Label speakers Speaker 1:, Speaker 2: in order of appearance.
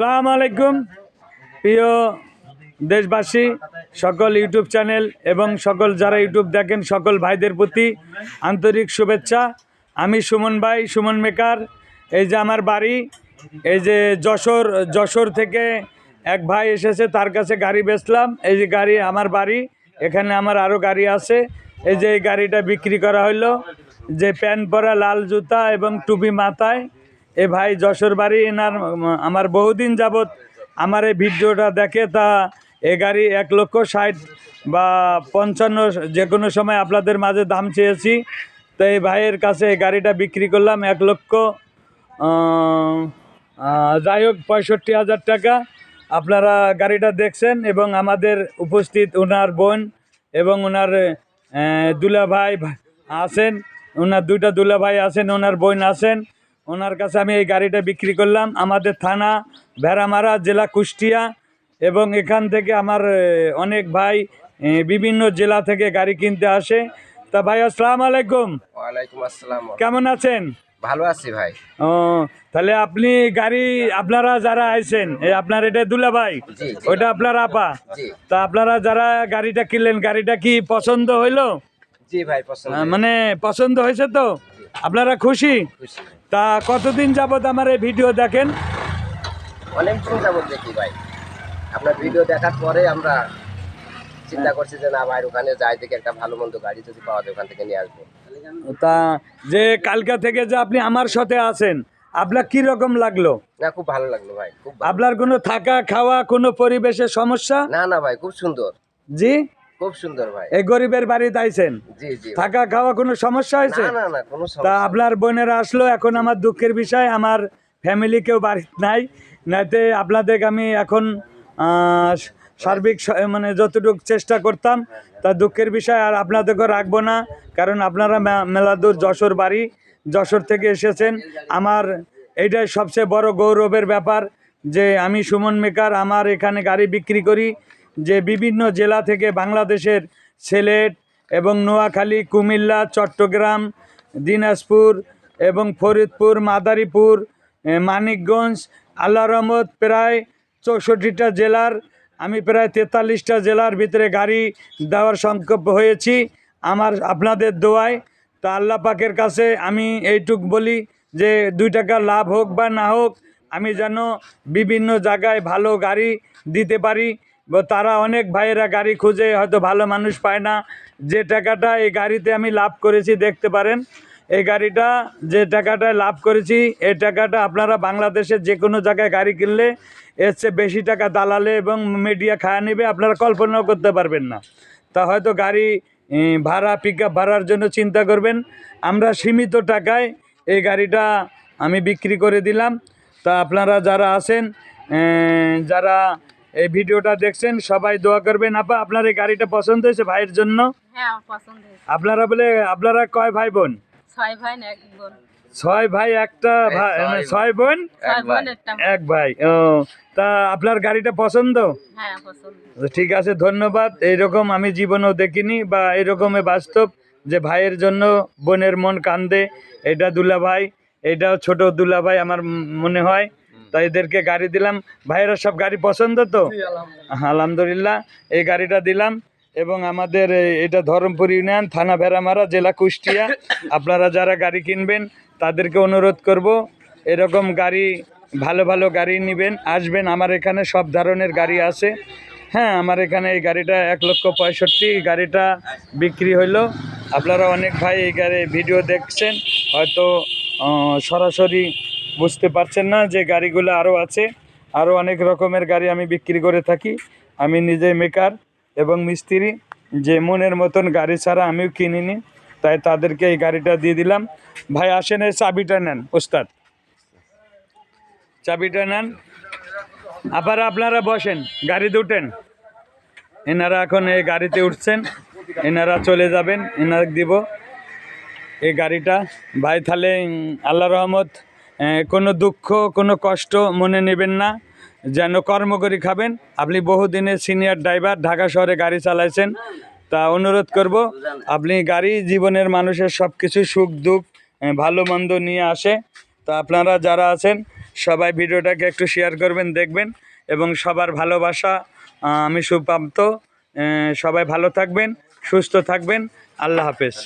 Speaker 1: সালাম আলাইকুম। প্রিয় দেশবাসী, সকল ইউটিউব চ্যানেল এবং সকল যারা ইউটিউব দেখেন, সকল ভাইদের প্রতি আন্তরিক শুভেচ্ছা। আমি সুমন ভাই, সুমন মেকার। এই যে আমার বাড়ি, এই যে যশোর যশোর থেকে এক ভাই এসেছে, তার কাছে গাড়ি বেচলাম। এই যে গাড়ি আমার বাড়ি, এখানে আমার আরও গাড়ি আছে। এই যে এই গাড়িটা বিক্রি করা হলো যে প্যান্ট পরা লাল জুতা এবং টুপি মাথায়। এ ভাই যশোর বাড়ি, এনার, আমার বহুদিন যাবৎ আমার এই ভিডিওটা দেখে তা এ গাড়ি এক লক্ষ ষাট বা পঞ্চান্ন যে কোনো সময় আপনাদের মাঝে দাম চেয়েছি। তো এই ভাইয়ের কাছে এই গাড়িটা বিক্রি করলাম এক লক্ষ যাই হোক পঁয়ষট্টি হাজার টাকা। আপনারা গাড়িটা দেখছেন এবং আমাদের উপস্থিত ওনার বোন এবং ওনার দুলা ভাই আছেন ওনার দুইটা দুলা ভাই আছেন ওনার বোন আছেন। ওনার কাছে আমি এই গাড়িটা বিক্রি করলাম। আমাদের থানা ভেড়ামারা জেলা কুষ্টিয়া এবং এখান থেকে আমার অনেক ভাই বিভিন্ন জেলা থেকে গাড়ি কিনতে আসে। তা ভাই আসসালামু আলাইকুম।
Speaker 2: ওয়ালাইকুম আসসালাম।
Speaker 1: কেমন আছেন?
Speaker 2: ভালো আছি ভাই।
Speaker 1: ও তাহলে আপনি গাড়ি আপনারা যারা আইছেন এই আপনার এটা দুলা ভাই। ওটা আপনার আপা? তা আপনারা যারা গাড়িটা কিনলেন গাড়িটা কি পছন্দ হইল?
Speaker 2: জি ভাই পছন্দ
Speaker 1: মানে পছন্দ হয়েছে তো? আপনারা খুশি?
Speaker 2: খুশি।
Speaker 1: তা কতদিন যাবৎ আমার এই ভিডিও দেখেন?
Speaker 2: অনেক দিন যাবত দেখি ভাই। আপনার ভিডিও দেখার পরে আমরা চিন্তা করছি যে না ভাই ওখানে যাই দেখে একটা ভালো মন্দ গাড়ি যদি পাওয়া যায় ওখান থেকে নিয়ে আসব।
Speaker 1: তা যে কালকা থেকে যে আপনি আমার সাথে আছেন আপনার কি রকম লাগল?
Speaker 2: না খুব ভালো লাগল ভাই খুব ভালো।
Speaker 1: আপনার কোনো থাকা খাওয়া কোনো পরিবেশের সমস্যা?
Speaker 2: না না ভাই খুব সুন্দর।
Speaker 1: জি?
Speaker 2: খুব সুন্দর ভাই।
Speaker 1: এই গরিবের
Speaker 2: জি জি
Speaker 1: থাকা খাওয়া কোনো সমস্যা হয়েছে?
Speaker 2: না না না কোনো
Speaker 1: তা আপনার বোনেরা আসলো এখন আমার দুঃখের বিষয় আমার ফ্যামিলি কেউ বাড়িতে নাই। নাতে আপনাদের আমি এখন সার্বিক মানে যতটুকু চেষ্টা করতাম তা দুঃখের বিষয় আর আপনাদেরকে রাখব না কারণ আপনারা মেলাদুর যশোর বাড়ি যশোর থেকে এসেছেন। আমার এইটাই সবচেয়ে বড় গৌরবের ব্যাপার যে আমি সুমন মেকার আমার এখানে গাড়ি বিক্রি করি যে বিভিন্ন জেলা থেকে বাংলাদেশের সিলেট এবং নোয়াখালী, কুমিল্লা, চট্টগ্রাম, দিনাজপুর এবং ফরিদপুর, মাদারীপুর মানিকগঞ্জ আল্লাহ রহমত প্রায় চৌষট্টিটা জেলার, আমি প্রায় তেতাল্লিশটা জেলার ভিতরে গাড়ি দেওয়ার সংকল্প হয়েছি। আমার, আপনাদের দোয়ায় তা আল্লাহ পাকের কাছে আমি এইটুক বলি যে দুই টাকা লাভ হোক বা না হোক, আমি যেন বিভিন্ন জায়গায় ভালো গাড়ি দিতে পারি। তারা অনেক ভাইয়েরা গাড়ি খুঁজে হয়তো ভালো মানুষ পায় না। যে টাকাটা এই গাড়িতে আমি লাভ করেছি, দেখতে পারেন। এই গাড়িটা যে টাকাটা লাভ করেছি, এই টাকাটা আপনারা বাংলাদেশের যে কোনো জায়গায় গাড়ি কিনলে এর চেয়ে বেশি টাকা দালালে এবং মিডিয়া খায়া নেবে, আপনারা কল্পনাও করতে পারবেন না। তা হয়তো গাড়ি ভাড়া পিক ভাড়ার জন্য চিন্তা করবেন। আমরা সীমিত টাকায় এই গাড়িটা আমি বিক্রি করে দিলাম। তা আপনারা যারা আছেন যারা এই ভিডিওটা দেখছেন সবাই দোয়া করবেন। আপা আপনার এই গাড়িটা পছন্দ হয়েছে ভাইয়ের জন্য?
Speaker 3: হ্যাঁ পছন্দ হয়েছে।
Speaker 1: আপনারা বলে আপনারা কয় ভাই বোন?
Speaker 3: ছয় ভাই এক বোন।
Speaker 1: ছয় ভাই একটা ভাই
Speaker 2: ছয়
Speaker 1: ছয় বোন। এক ভাই। ও। তা আপনার গাড়িটা পছন্দ?
Speaker 3: হ্যাঁ
Speaker 1: ঠিক আছে ধন্যবাদ। এইরকম আমি জীবনেও দেখিনি বা এরকমই বাস্তব যে ভাইয়ের জন্য বোনের মন কান্দে। এটা দুলা ভাই এটাও ছোট দুলা ভাই আমার মনে হয়। তাই এদেরকে গাড়ি দিলাম। ভাইয়েরা সব গাড়ি পছন্দ তো? আলহামদুলিল্লাহ। এই গাড়িটা দিলাম এবং আমাদের এটা ধরমপুর ইউনিয়ন থানা ভেড়ামারা জেলা কুষ্টিয়া। আপনারা যারা গাড়ি কিনবেন তাদেরকে অনুরোধ করব এরকম গাড়ি ভালো ভালো গাড়ি নেবেন আসবেন। আমার এখানে সব ধরনের গাড়ি আছে। হ্যাঁ আমার এখানে এই গাড়িটা এক লক্ষ পঁয়ষট্টি গাড়িটা বিক্রি হইল। আপনারা অনেক ভাই এই গাড়ি ভিডিও দেখছেন হয়তো সরাসরি বুঝতে পারছেন না যে গাড়িগুলো আরও আছে। আরও অনেক রকমের গাড়ি আমি বিক্রি করে থাকি। আমি নিজে মেকার এবং মিস্ত্রি, যে মনের মতন গাড়ি ছাড়া আমিও কিনিনি, তাই তাদেরকে এই গাড়িটা দিয়ে দিলাম। ভাই, আসেন, এই চাবিটা নেন, ওস্তাদ। চাবিটা নেন। আবার আপনারা বসেন গাড়িতে উঠেন এনারা এখন এই গাড়িতে উঠছেন, এনারা চলে যাবেন এনারা দিব। এই গাড়িটা, ভাই, তাহলে আল্লাহ রহমত কোনো দুঃখ, কোনো কষ্ট মনে নেবেন না। যেন কর্ম করে খাবেন। আপনি বহুদিনের সিনিয়র ড্রাইভার, ঢাকা শহরে গাড়ি চালাইছেন। তা অনুরোধ করব, আপনি গাড়ি জীবনের মানুষের সব কিছু সুখ, দুঃখ ভালো মন্দ নিয়ে আসে। তা আপনারা যারা আছেন, সবাই ভিডিওটাকে একটু শেয়ার করবেন, দেখবেন এবং সবার ভালোবাসা আমি সুপ্রাপ্ত। সবাই ভালো থাকবেন, সুস্থ থাকবেন। আল্লাহ হাফেজ।